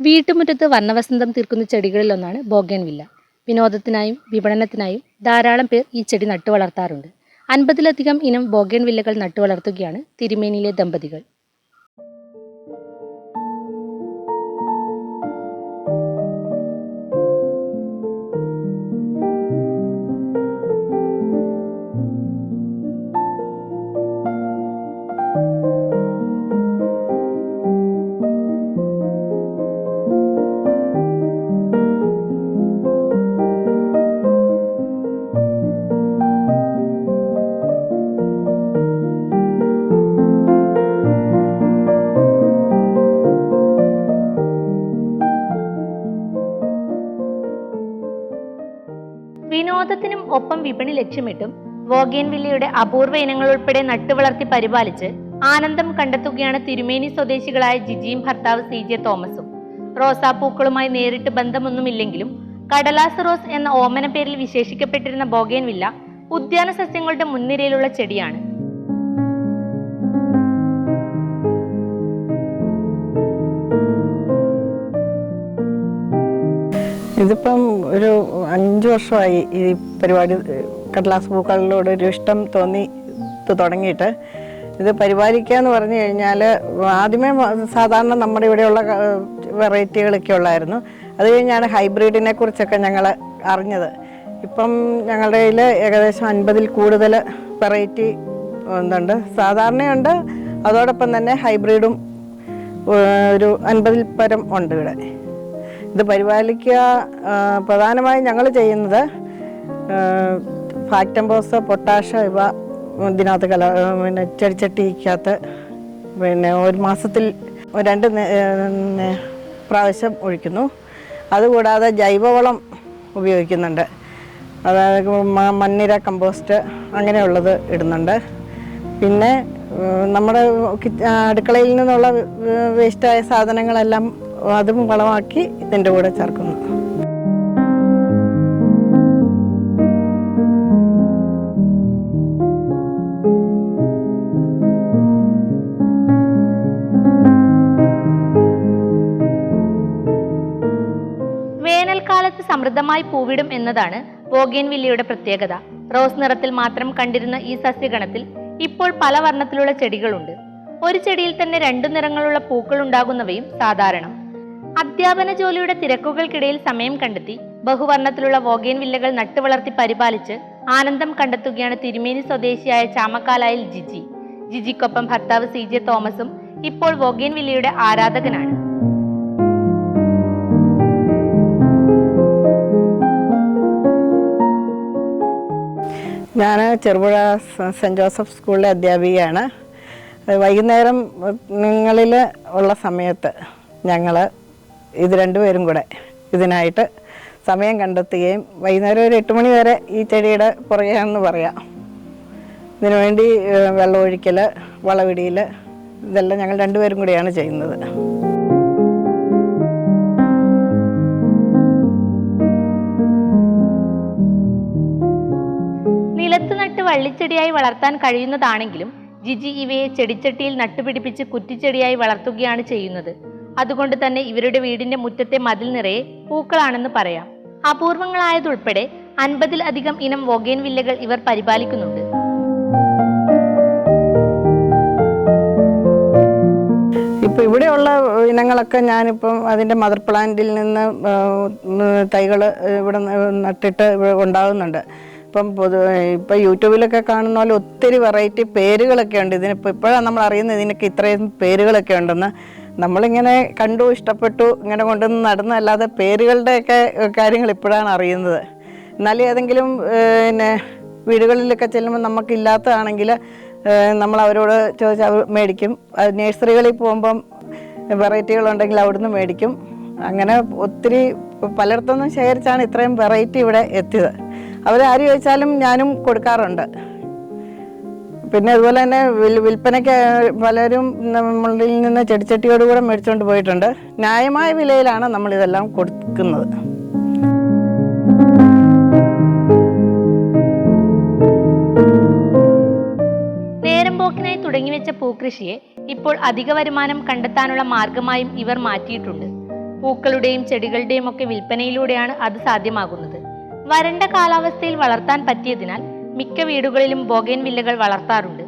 വീട്ടുമുറ്റത്ത് വർണവസന്തം തീർക്കുന്ന ചെടികളിലൊന്നാണ് ബോഗൻവില്ല വിനോദത്തിനായും വിപണനത്തിനായും ധാരാളം പേർ ഈ ചെടി നട്ടുവളർത്താറുണ്ട്. അൻപതിലധികം ഇനം ബോഗൻവില്ലകൾ നട്ടുവളർത്തുകയാണ് തിരുമേനിയിലെ ദമ്പതികൾ. വിനോദത്തിനും ഒപ്പം വിപണി ലക്ഷ്യമിട്ടും വോഗേൻവില്ലയുടെ അപൂർവ ഇനങ്ങൾ ഉൾപ്പെടെ നട്ടുവളർത്തി പരിപാലിച്ച് ആനന്ദം കണ്ടെത്തുകയാണ് തിരുമേനി സ്വദേശികളായ ജിജിയും ഭർത്താവ് സി ജെ തോമസും. റോസാപ്പൂക്കളുമായി നേരിട്ട് ബന്ധമൊന്നുമില്ലെങ്കിലും കടലാസ് റോസ് എന്ന ഓമന പേരിൽ വിശേഷിക്കപ്പെട്ടിരുന്ന ബോഗേൻവില്ല ഉദ്യാന സസ്യങ്ങളുടെ മുൻനിരയിലുള്ള ചെടിയാണ്. ഇതിപ്പം ഒരു അഞ്ച് വർഷമായി ഈ പരിപാടി കടലാസ് പൂക്കളിലൂടെ ഒരു ഇഷ്ടം തോന്നി തുടങ്ങിയിട്ട്. ഇത് പരിപാലിക്കുക എന്ന് പറഞ്ഞു കഴിഞ്ഞാൽ ആദ്യമേ സാധാരണ നമ്മുടെ ഇവിടെയുള്ള വെറൈറ്റികളൊക്കെ ഉള്ളായിരുന്നു. അത് കഴിഞ്ഞാണ് ഹൈബ്രിഡിനെ കുറിച്ചൊക്കെ ഞങ്ങൾ അറിഞ്ഞത്. ഇപ്പം ഞങ്ങളുടെ കയ്യിൽ ഏകദേശം അൻപതിൽ കൂടുതൽ വെറൈറ്റി എന്തുണ്ട് സാധാരണയുണ്ട് അതോടൊപ്പം തന്നെ ഹൈബ്രിഡും ഒരു അൻപതിൽ പരം ഉണ്ട് ഇവിടെ. ഇത് പരിപാലിക്കുക പ്രധാനമായും ഞങ്ങൾ ചെയ്യുന്നത് ഫാക്ടംബോസ് പൊട്ടാഷ് ഇവ ഇതിനകത്ത് കല പിന്നെ ചെടിച്ചട്ടിക്കകത്ത് പിന്നെ ഒരു മാസത്തിൽ രണ്ട് പ്രാവശ്യം ഒഴിക്കുന്നു. അതുകൂടാതെ ജൈവവളം ഉപയോഗിക്കുന്നുണ്ട്. അതായത് മണ്ണിര കമ്പോസ്റ്റ് അങ്ങനെയുള്ളത് ഇടുന്നുണ്ട്. പിന്നെ നമ്മുടെ അടുക്കളയിൽ നിന്നുള്ള വേസ്റ്റായ സാധനങ്ങളെല്ലാം അതും വളമാക്കി ഇതിന്റെ കൂടെ ചേർക്കുന്നു. വേനൽക്കാലത്ത് സമൃദ്ധമായി പൂവിടും എന്നതാണ് ബോഗേൻവില്ലയുടെ പ്രത്യേകത. റോസ് നിറത്തിൽ മാത്രം കണ്ടിരുന്ന ഈ സസ്യഗണത്തിൽ ഇപ്പോൾ പല വർണത്തിലുള്ള ചെടികളുണ്ട്. ഒരു ചെടിയിൽ തന്നെ രണ്ടു നിറങ്ങളുള്ള പൂക്കൾ ഉണ്ടാകുന്നവയും സാധാരണം. അധ്യാപന ജോലിയുടെ തിരക്കുകൾക്കിടയിൽ സമയം കണ്ടെത്തി ബഹുവർണത്തിലുള്ള വോഗേൻ വില്ലകൾ നട്ടുവളർത്തി പരിപാലിച്ച് ആനന്ദം കണ്ടെത്തുകയാണ് തിരുമേനി സ്വദേശിയായ ചാമക്കാലായിൽ ജിജി. ജിജിക്കൊപ്പം ഭർത്താവ് സി ജെ തോമസും ഇപ്പോൾ വോഗേൻ വില്ലയുടെ ആരാധകനാണ്. ഞാൻ ചെറുപുഴ സെന്റ് സെന്റ് ജോസഫ് സ്കൂളിലെ അധ്യാപികയാണ്. വൈകുന്നേരം നിങ്ങളിൽ ഉള്ള സമയത്ത് ഞങ്ങൾ ഇത് രണ്ടുപേരും കൂടെ ഇതിനായിട്ട് സമയം കണ്ടെത്തുകയും വൈകുന്നേരം ഒരു എട്ട് മണി വരെ ഈ ചെടിയുടെ പുറകെയാണെന്ന് പറയാം. ഇതിനുവേണ്ടി വെള്ളമൊഴിക്കൽ വളവിടിയിൽ ഇതെല്ലാം ഞങ്ങൾ രണ്ടുപേരും കൂടിയാണ് ചെയ്യുന്നത്. നിലത്ത് നട്ട് വള്ളിച്ചെടിയായി വളർത്താൻ കഴിയുന്നതാണെങ്കിലും ജിജി ഇവയെ ചെടിച്ചട്ടിയിൽ നട്ടുപിടിപ്പിച്ച് കുറ്റിച്ചെടിയായി വളർത്തുകയാണ് ചെയ്യുന്നത്. അതുകൊണ്ട് തന്നെ ഇവരുടെ വീടിന്റെ മുറ്റത്തെ മതിൽ നിറയെ പൂക്കളാണെന്ന് പറയാം. അപൂർവങ്ങളായതുൾപ്പെടെ അൻപതിൽ അധികം ഇനം വൊഗേൻ വില്ലകൾ ഇവർ പരിപാലിക്കുന്നുണ്ട്. ഇപ്പോൾ ഇവിടെയുള്ള ഇനങ്ങളൊക്കെ ഞാനിപ്പം അതിന്റെ മദർ പ്ലാന്റിൽ നിന്ന് തൈകൾ ഇവിടെ നട്ടിട്ട് ഉണ്ടാകുന്നുണ്ട്. ഇപ്പം പൊതു ഇപ്പം യൂട്യൂബിലൊക്കെ കാണുന്ന പോലെ ഒത്തിരി വെറൈറ്റി പേരുകളൊക്കെ ഉണ്ട്. ഇതിനിപ്പോൾ ഇപ്പോഴാണ് നമ്മൾ അറിയുന്നത് ഇതിനൊക്കെ ഇത്രയും പേരുകളൊക്കെ ഉണ്ടെന്ന്. നമ്മളിങ്ങനെ കണ്ടു ഇഷ്ടപ്പെട്ടു ഇങ്ങനെ കൊണ്ടുവന്ന് നടന്നല്ലാതെ പേരുകളുടെയൊക്കെ കാര്യങ്ങൾ ഇപ്പോഴാണ് അറിയുന്നത്. എന്നാലും ഏതെങ്കിലും പിന്നെ വീടുകളിലൊക്കെ ചെല്ലുമ്പോൾ നമുക്കില്ലാത്തതാണെങ്കിൽ നമ്മൾ അവരോട് ചോദിച്ചാൽ മേടിക്കും. നഴ്സറികളിൽ പോകുമ്പം വെറൈറ്റികളുണ്ടെങ്കിൽ അവിടുന്ന് മേടിക്കും. അങ്ങനെ ഒത്തിരി പലയിടത്തുനിന്നും ശേഖരിച്ചാണ് ഇത്രയും വെറൈറ്റി ഇവിടെ എത്തിയത്. അവരാര് ചോദിച്ചാലും ഞാനും കൊടുക്കാറുണ്ട്. പിന്നെ അതുപോലെ തന്നെ വിൽപ്പനയ്ക്ക് പലരും നമ്മളിൽ നിന്ന് ചെടിച്ചട്ടിയോട് കൂടെ മേടിച്ചുകൊണ്ട് പോയിട്ടുണ്ട്. ന്യായമായ വിലയിലാണ് നമ്മൾ ഇതെല്ലാം കൊടുക്കുന്നത്. നേരം പോക്കിനായി തുടങ്ങിവെച്ച പൂക്കൃഷിയെ ഇപ്പോൾ അധിക വരുമാനം കണ്ടെത്താനുള്ള മാർഗമായും ഇവർ മാറ്റിയിട്ടുണ്ട്. പൂക്കളുടെയും ചെടികളുടെയും ഒക്കെ വിൽപ്പനയിലൂടെയാണ് അത് സാധ്യമാകുന്നത്. വരണ്ട കാലാവസ്ഥയിൽ വളർത്താൻ പറ്റിയതിനാൽ മിക്ക വീടുകളിലും ബോഗൈൻ വില്ലകൾ വളർത്താറുണ്ട്.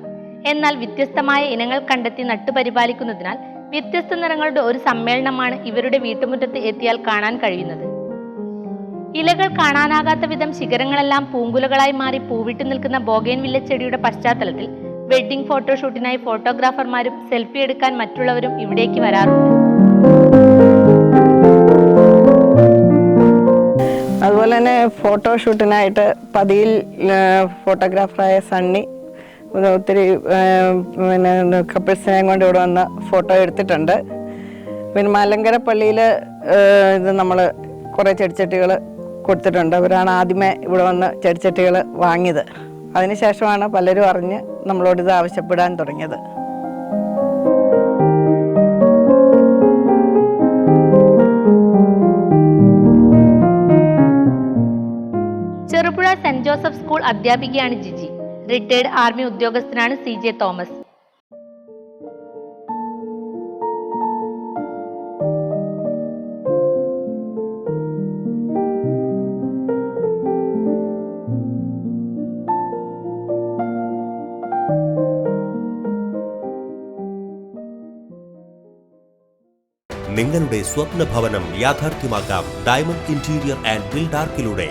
എന്നാൽ വ്യത്യസ്തമായ ഇനങ്ങൾ കണ്ടെത്തി നട്ടുപരിപാലിക്കുന്നതിനാൽ വ്യത്യസ്ത നിറങ്ങളുടെ ഒരു സമ്മേളനമാണ് ഇവരുടെ വീട്ടുമുറ്റത്ത് എത്തിയാൽ കാണാൻ കഴിയുന്നത്. ഇലകൾ കാണാനാകാത്ത വിധം ശിഖരങ്ങളെല്ലാം പൂങ്കുലകളായി മാറി പൂവിട്ട് നിൽക്കുന്ന ബോഗൈൻ വില്ല ചെടിയുടെ പശ്ചാത്തലത്തിൽ വെഡ്ഡിംഗ് ഫോട്ടോഷൂട്ടിനായി ഫോട്ടോഗ്രാഫർമാരും സെൽഫി എടുക്കാൻ മറ്റുള്ളവരും ഇവിടേക്ക് വരാറുണ്ട്. അതുപോലെ തന്നെ ഫോട്ടോഷൂട്ടിനായിട്ട് പതിയിൽ ഫോട്ടോഗ്രാഫറായ സണ്ണി ഒത്തിരി പിന്നെ കപ്പിൾസിനെയും കൊണ്ട് ഇവിടെ വന്ന് ഫോട്ടോ എടുത്തിട്ടുണ്ട്. പിന്നെ മലങ്കര പള്ളിയിൽ ഇത് നമ്മൾ കുറേ ചെടിച്ചട്ടികൾ കൊടുത്തിട്ടുണ്ട്. അവരാണ് ആദ്യമേ ഇവിടെ വന്ന് ചെടിച്ചട്ടികൾ വാങ്ങിയത്. അതിനുശേഷമാണ് പലരും അറിഞ്ഞ് നമ്മളോട് ഇത് ആവശ്യപ്പെടാൻ തുടങ്ങിയത്. സെന്റ് ജോസഫ് സ്കൂൾ അധ്യാപികയാണ് ജിജി. റിട്ടയർഡ് ആർമി ഉദ്യോഗസ്ഥനാണ് സി ജെ തോമസ്. നിങ്ങളുടെ സ്വപ്ന ഭവനം യാഥാർത്ഥ്യമാക്കാം ഡയമണ്ട് ഇന്റീരിയർ ആൻഡ് ബിൽഡാർക്കിലൂടെ